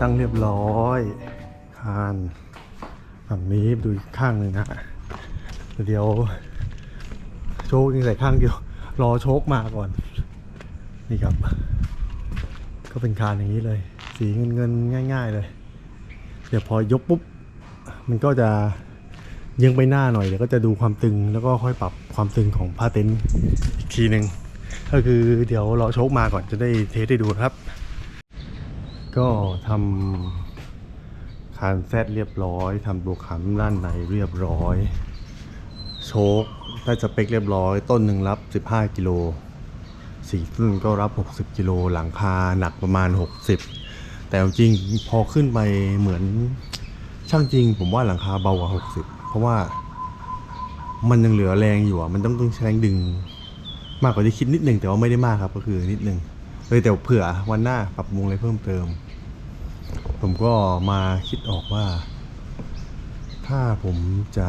ตั้งเรียบร้อยคานฝั่งนี้ดูอีกข้างหนึ่งนะเดี๋ยว โชคยังใส่ข้างเดียว รอโชคมาก่อน นี่ครับ ก็เป็นคานอย่างนี้เลย สีเงินเงินง่าย ๆ เลย เดี๋ยวพอยกปุ๊บ มันก็จะยิงไปหน้าหน่อยเดี๋ยวก็จะดูความตึงแล้วก็ค่อยปรับความตึงของผ้าเต็นท์อีกทีหนึ่งก็คือเดี๋ยวรอโชคมาก่อนจะได้เทสได้ดูครับ ก็ทำคานแซดเรียบร้อยทำตัวขำด้านในเรียบร้อย โชคได้สเปคเรียบร้อย ต้นหนึ่งรับ 15 กิโลสี่ต้นก็รับ 60 กิโลหลังคาหนักประมาณ 60 แต่จริงพอขึ้นไปเหมือนช่างจริง ผมว่าหลังคาเบากว่า 60 เพราะว่ามันยังเหลือแรงอยู่อะ มันต้องต้องใช้แรงดึง มากกว่าที่คิดนิดนึงแต่ว่าไม่ได้มากครับ ก็คือนิดนึงเลยแต่เผื่อวันหน้าปรับปรุงอะไรเพิ่มเติม ผมก็มาคิดออกว่า ถ้าผมจะ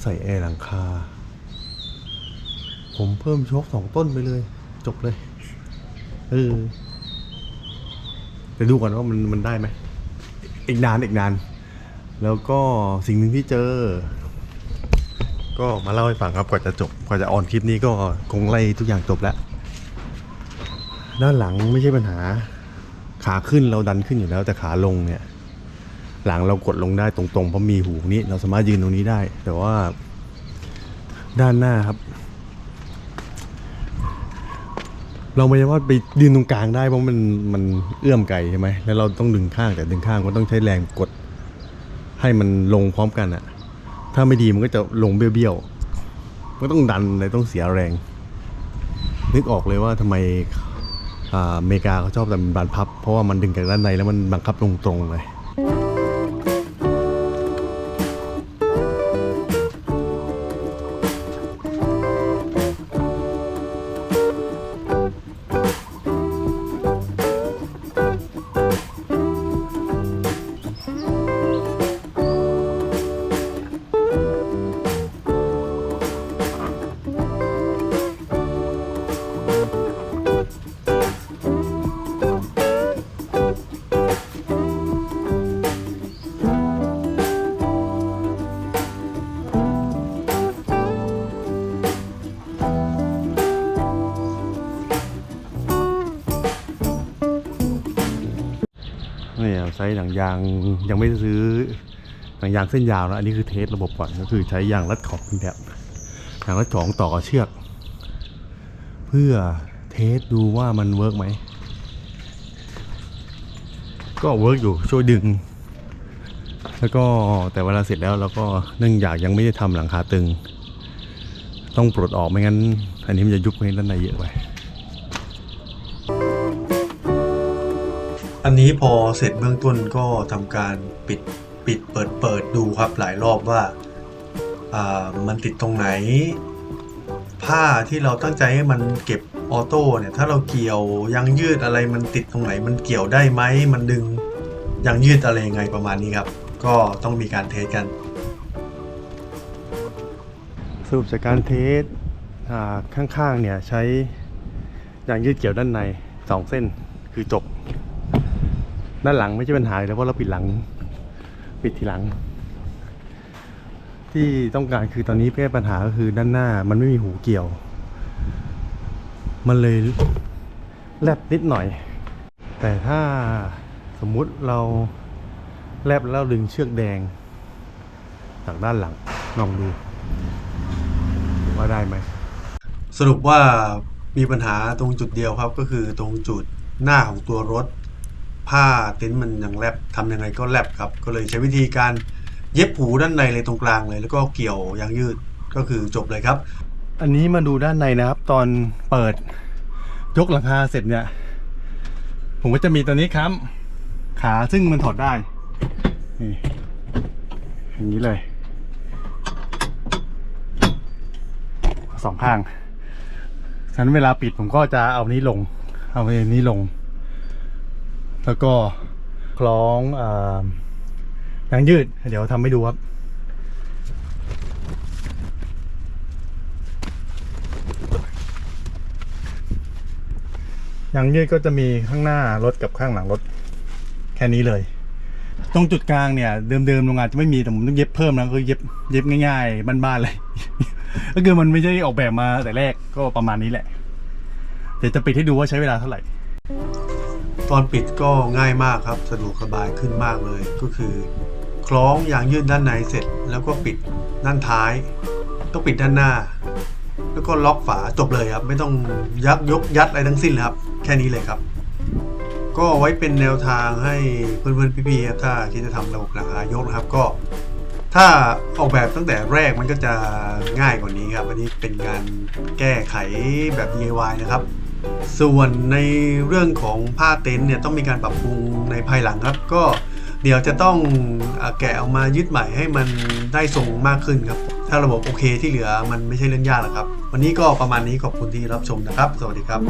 ใส่แอร์หลังคา ผมเพิ่มโชคสองต้นไปเลย จบเลยเออแต่ดูก่อนว่ามันมันได้ไหมอีกนานอีกนาน แล้วก็สิ่งหนึ่งที่เจอ ก็มาเล่าให้ฟังครับกว่าจะจบกว่าจะออนคลิปนี้ก็คงไล่ทุกอย่างจบแล้ว ด้านหลังไม่ใช่ปัญหา ขาขึ้นเราดันขึ้นอยู่แล้ว แต่ขาลงเนี่ย หลังเรากดลงได้ตรงๆเพราะมีหูนี้เราสามารถยืนตรงนี้ได้ แต่ว่าด้านหน้าครับ เราไม่ใช่ว่าไปยืนตรงกลางได้เพราะมันมันเอื้อมไกลใช่ไหมแล้วเราต้องดึงข้างแต่ดึงข้างก็ต้องใช้แรงกด ให้มันลงพร้อมกันอะถ้าไม่ดีมันก็จะลงเบี้ยวๆก็ต้องดันเลยต้องเสียแรง นึกออกเลยว่าทำไม อ่าอเมริกาเขาชอบแต่บานพับ เพราะว่ามันดึงจากด้านในแล้วมันบังคับลงตรงเลย นี่ไซส์หนังยางยังไม่ซื้อหนังยางเส้นยาวนะอันนี้คือเทสระบบก่อนก็คือใช้ยางรัดขอบเป็นแบบยางรัดขอบต่อเชือก เพื่อเทสดูว่ามันเวิร์กไหมก็เวิร์กอยู่ช่วยดึง แล้วก็แต่เวลาเสร็จแล้วเราก็เนื่องจากยังไม่ได้ทำหลังคาตึง ต้องปลดออกไม่งั้น อันนี้มันจะยุบไปด้านในเยอะไป อันนี้พอเสร็จเบื้องต้นก็ทำการปิดปิดเปิดเปิดดูครับหลายรอบว่าอ่ามันติดตรงไหน ผ้าที่เราตั้งใจให้มันเก็บออโต้เนี่ยถ้าเราเกี่ยวยางยืดอะไรมันติดตรงไหน มันเกี่ยวได้ไหมมันดึงยางยืดอะไรยังไงประมาณนี้ครับ ก็ต้องมีการเทสกัน สรุปจากการเทสข้างๆเนี่ยใช้ยางยืดเกี่ยวด้านในสองเส้นคือจบ ด้านหลังไม่ใช่ปัญหาเลยเพราะเราปิดหลัง ปิดทีหลัง ที่ต้องการคือตอนนี้แก้ปัญหาก็คือด้านหน้ามันไม่มีหูเกี่ยว มันเลยแลบนิดหน่อย แต่ถ้าสมมุติเราแลบแล้วดึงเชือกแดง จากด้านหลังลองดู ว่าได้ไหม สรุปว่ามีปัญหาตรงจุดเดียวครับก็คือตรงจุดหน้าของตัวรถ ผ้าเต็นท์มันยังแลบทำยังไงก็แลบครับ ก็เลยใช้วิธีการเย็บหูด้านในเลยตรงกลางเลย แล้วก็เกี่ยวยางยืดก็คือจบเลยครับ อันนี้มาดูด้านในนะครับ ตอนเปิดยกหลังคาเสร็จเนี่ย ผมก็จะมีตัวนี้ครับ ขาซึ่งมันถอดได้นี่อย่างนี้เลยสองข้างฉะนั้นเวลาปิดผมก็จะเอานี้ลง เอาอันนี้ลง แล้วก็คล้องอยางยืด เดี๋ยวทำให้ดูครับยางยืดก็จะมีข้างหน้ารถกับข้างหลังรถ แค่นี้เลย ตรงจุดกลางเนี่ย เดิมๆโรงงานจะไม่มีแต่ผมต้องเย็บเพิ่มนะก็เย็บเย็บง่ายๆบ้านๆเลย ก็คือมันไม่ได้ออกแบบมาแต่แรกก็ประมาณนี้แหละ เดี๋ยวจะปิดให้ดูว่าใช้เวลาเท่าไหร่ ตอนปิดก็ง่ายมากครับ สะดวกสบายขึ้นมากเลย ก็คือ คล้องยางยืดด้านในเสร็จ แล้วก็ปิดด้านท้ายก็ปิดด้านหน้า แล้วก็ล็อกฝาจบเลยครับ ไม่ต้องยักยกยัดอะไรทั้งสิ้นเลยครับ แค่นี้เลยครับ ก็ไว้เป็นแนวทางให้เพื่อนๆพี่ๆครับถ้าคิดจะทำระบบหลังคายกนะครับก็ถ้าออกแบบตั้งแต่แรกมันก็จะง่ายกว่านี้ครับ อันนี้เป็นการแก้ไขแบบ DIY นะครับ ส่วนในเรื่องของผ้าเต็นท์เนี่ยต้องมีการปรับปรุงในภายหลังครับ ก็เดี๋ยวจะต้องแกะออกมายึดใหม่ให้มันได้ทรงมากขึ้นครับ ถ้าระบบโอเคที่เหลือมันไม่ใช่เรื่องยากหรอกครับ วันนี้ก็ประมาณนี้ขอบคุณที่รับชมนะครับ สวัสดีครับ